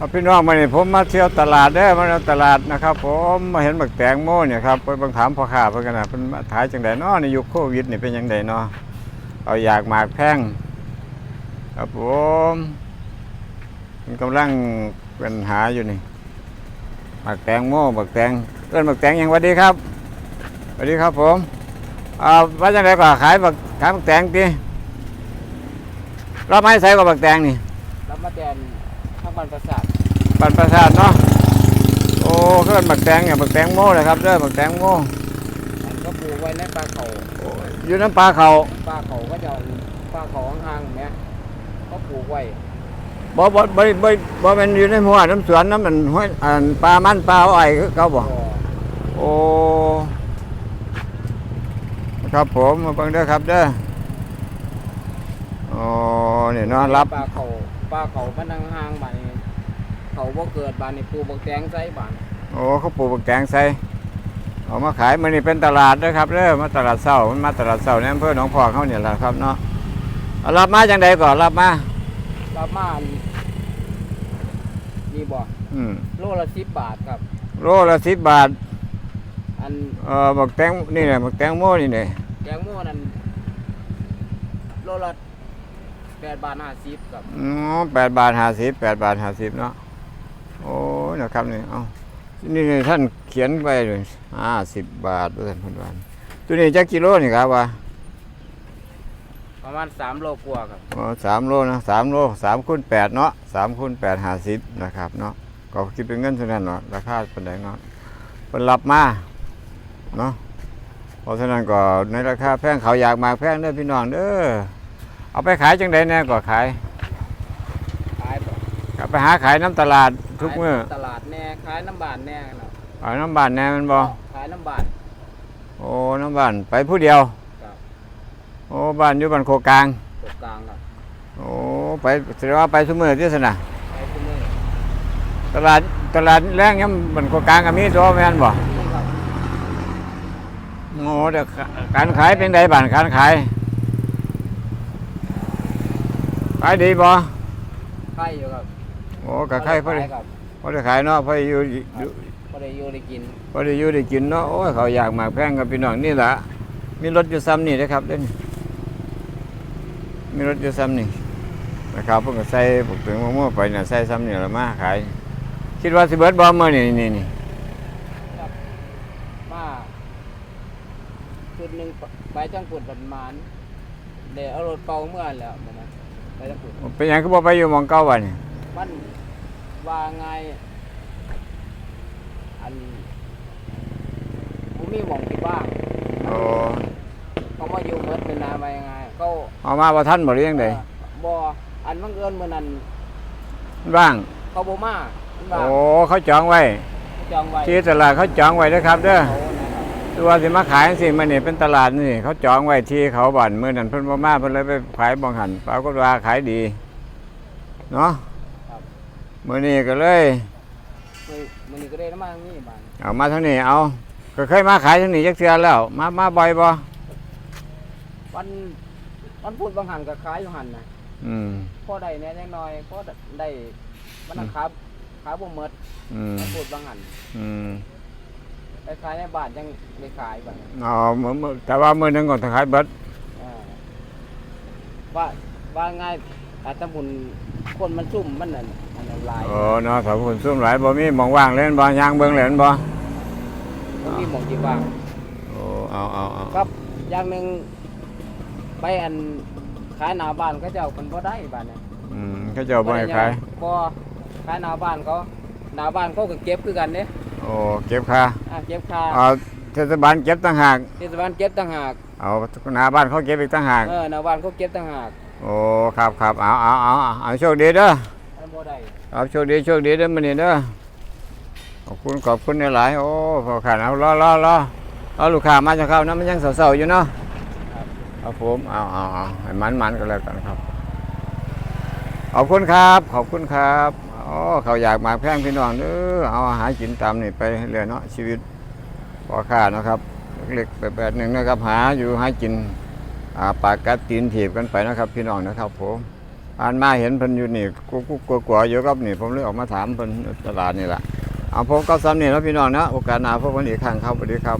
เอาพี่น้องมาเนี่ยผมมาเที่ยวตลาดเด้มาเที่ยวตลาดนะครับ ผมมาเห็นบักแตงโมเนี่ยครับไปบางถามพ่อค้าเพิ่นกันนะเพิ่นขายจังไดเนาะในยุคโควิดเนี่เป็นจังไดเนาะเอาอยากหมากแพงครับผมมันกำลังเป็นหาอยู่นี่หมากแตงโมบักแตงเอิ้นบักแตงยังหวัสดีครับสวัสดีครับผมเอาว่าจังไดก็ขายบักขายบักแตงติรับไม้ใส่กับบักแตงนี่รับมาแทนข้าง บ้านประสาทปันประสาทเนาะโอ้เคลื่อนบักแตงเนี่ยบักแตงโม่เลยครับเด้อบักแตงโม่มันก็ปลูกไว้ในปลาเขาอยู่น้ำปลาเขาปลาเขาก็จะเอาปลาเขาห่างๆเนี่ยก็ปลูกไว้บ่บ่บ่บ่บ่แมันอยู่ในหัวน้ำสวนน้ำมันห้วยอันปลามันปลาอ้อยคือเขาบ่ก็โอ้ครับผมมาเบิ่งเด้อครับเด้อโอ้นี่เนาะรับปลาเขาปลาเขามันห่างๆบ้านนี้ เขาบ่เกิดบ้านนี้ปลูกบักแตงใส่บ้านโอ้เขาปลูกบักแตงใส่เอามาขายมันนี่เป็นตลาดเด้อครับเด้อมาตลาดเช้ามันมาตลาดเช้าในอำเภอหนองพอกเขาเนี่ยแหละครับเนาะเอารับมาจังใดก่อนรับมารับมาอันนี่บ่อืมโลละสิบบาทครับ โลละสิบบาท อันเออบักแตงนี่แหละบักแตงโมนี่เนี่ยแตงโมนั่นโลละแปดบาทห้าสิบครับอ๋อแปดบาทห้าสิบแปดบาทห้าสิบเนาะ โอ้ยนะครับนี่เอานี่นี่ท่านเขียนไว้เลยห้าสิบบาทด้วยท่านพันวันตัวนี้จักกิโลนี่ครับว่าประมาณสามโลกว่าครับอ๋อสามโลนะสามโลสามคูณแปดเนาะสามคูณแปดห้าสิบนะครับเนาะก็คิดเป็นเงินเท่านั้นเนาะราคาเป็นไดเนาะเป็นรับมาเนาะเพราะฉะนั้นก็ในราคาแพงเขาอยากมากแพงเด้อพี่น้องเด้อเอาไปขายจังใดแน่ก็ขายขายบ่กลับ ไปหาขายน้ำตลาดทุกมื้อขายตลาดแน่ขายน้ำบานแน่ครับเอาน้ำบานแหน่มันบ่ขายน้ำบานโอ้น้ำบานไปผู้เดียว ครับโอ้บ้านอยู่บ้านโคกลาง ตกกลางครับโอ้ไปแสดงว่าไปทุกมื้อที่สนะไปทุกมื้อตลาดตลาดแรงยังบ้านโคกลางก็มีตัวแม่นบ่นี่ครับโอ้เดี๋ยวการขายเป็นไดบ้านการขายขายดีบ่ไข่อยู่ครับโอ้ก็ขายพอได้ได้ครับพอได้ขายเนาะพอได้อยู่อยู่พอได้อยู่ได้กินพอได้อยู่ได้กินเนาะโอ้ยเขาอยากมากแพงกับพี่น้องนี่ล่ะมีรถอยู่ซ้ำนี่นะครับเด้นี่มีรถอยู่ซ้ำนี่นะครับเพิ่งก็ใส่ปลูกถึงมะม่วงไปเนี่ยใส่ซ้ำนี่ละมาขาย คิดว่าสิเบิร์ดบอมเมื่อนี่นี่นี่มาคืนหนึ่งไปจังปุ่นประมาณเดี๋ยวเอารถเป่าเมื่อแล้วมันนะไปจังปุ่นเป็นหยังก็บอกไปอยู่หมองเก้าวันนี่มัน ว่าไง อันผมมีหมองที่บ้างโอ้เขามาอยู่เมื่อเป็นนาไปยังไงเขาเอามาบ่ท่านบ่หรือยังไงบ่อันบังเอิญเมื่อนั้นบ้างเขาบ่มามันว่าโอ้เขาจองไว้จองไว้ที่ตลาดเขาจองไว้นะครับเด้อเขานะครับตัวสิมาขายสิมันนี่เป็นตลาดนี่เขาจองไว้ที่เขาบ่อนเมื่อนั้นเพิ่นบ่มาเพิ่นเลยไปขายบองหันปรากฏว่าขายดีเนาะ มื้อนี้ก็เลยมือมือนี้ก็ได้น้ำมันนี่บานเอามาเท่านี้เอาก็เคยมาขายเท่านี้จักเทื่อแล้ว มามาบ่อยบ่วันวันพูดบางหันก็ขายอยู่หันนะอืมพอได้เนี่ยยังน้อยพอได้มันนะขาขาบ่หมดอืมวันพูดบางหันอืมไปขายในบ้านยังไม่ขายบัดอ๋อมื้อมื้อแต่ว่ามื้อหนึงก็ต้องขายเบิดอ่าว่าว่าไงอาจจะบุญ คนมันซุ่มมันนั่นอันนั้นหลายโอ้เนาะสาวคนซุ่มหลายบ่มีหมองว่างเล่นบ่ยางเบิ่งเล่นบ่มันมีหมองที่ว่าง โอ้เอาเอาเอาครับอย่างหนึ่งไปอันขายหน้าบ้านเขาเจ้าคนบ่ได้บ้านเนี่ยอืมเขาเจ้าบ่ให้ขายบ่ขายหน้าบ้านเขาหน้าบ้านเขาก็เก็บคือกันเด้โอ้เก็บค่าอ่าเก็บค่าเอาเทศบาลเก็บต่างหากเทศบาลเก็บต่างหากเอาหน้าบ้านเขาเก็บอีกต่างหากเออหน้าบ้านเขาเก็บต่างหาก โอ้ครับครับเอาเอาเอาเอาโชคดีเด้อครับโชคดีโชคดีเด้อมื้อนี้เด้อขอบคุณขอบคุณหลายโอ้พอขาดเอารอรอรอรอลูกค้ามาจะเข้านะมันยังเศร้าๆอยู่เนาะครับผมเอาเอาเอาให้มันมันๆกันแล้วกันครับ ขอบคุณครับ ขอบคุณครับอ๋อเขาอยากมาแพงพี่น้องเด้อเอาอาหารกินตามนี่ไปเรื่อยเนาะชีวิตพอค่านะครับ เล็กๆแบบหนึ่งนะครับ หาอยู่หากิน อาปากกัดตีนถีบกันไปนะครับ พี่น้องนะครับผมอ่านมาเห็นเพิ่นอยู่นี่กูกูกลัวกลัวๆอยู่กับนี่ ผมเลยออกมาถามเพิ่นตลาดนี่แหละเอาผมก็ซ้ำนี่แล้วพี่น้องนะโอกาสหน้าพบกันอีกครั้งครับสวัสดีครับ